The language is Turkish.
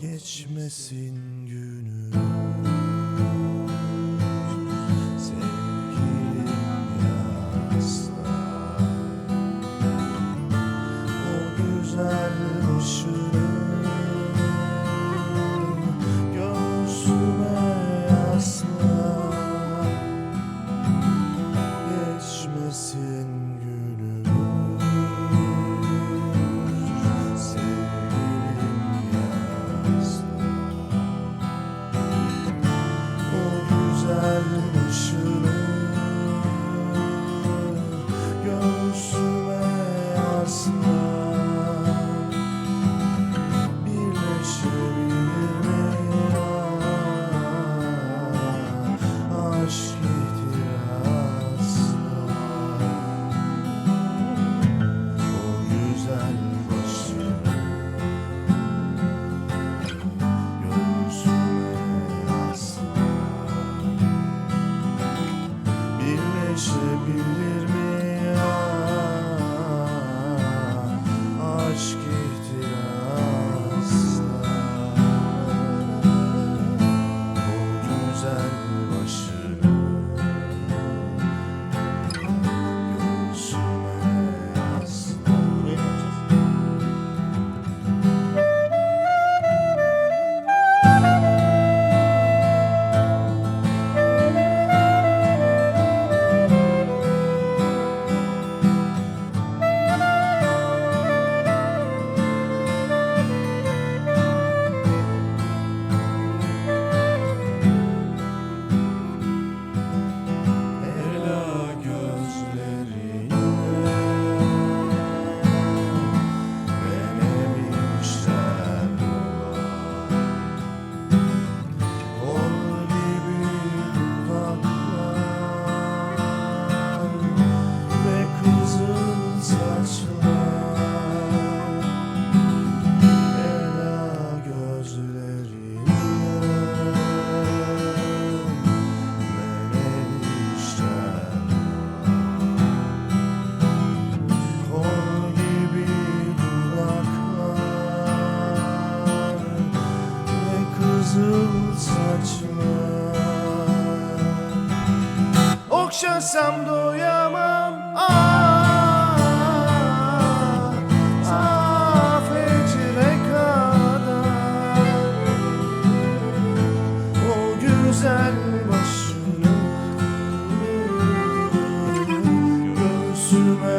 Geçmesin günü Sevgilim yasla O güzel başını do it kızıl saçma Okşasam doyamam. Ah, ah kadar. O güzel başını Göğsüme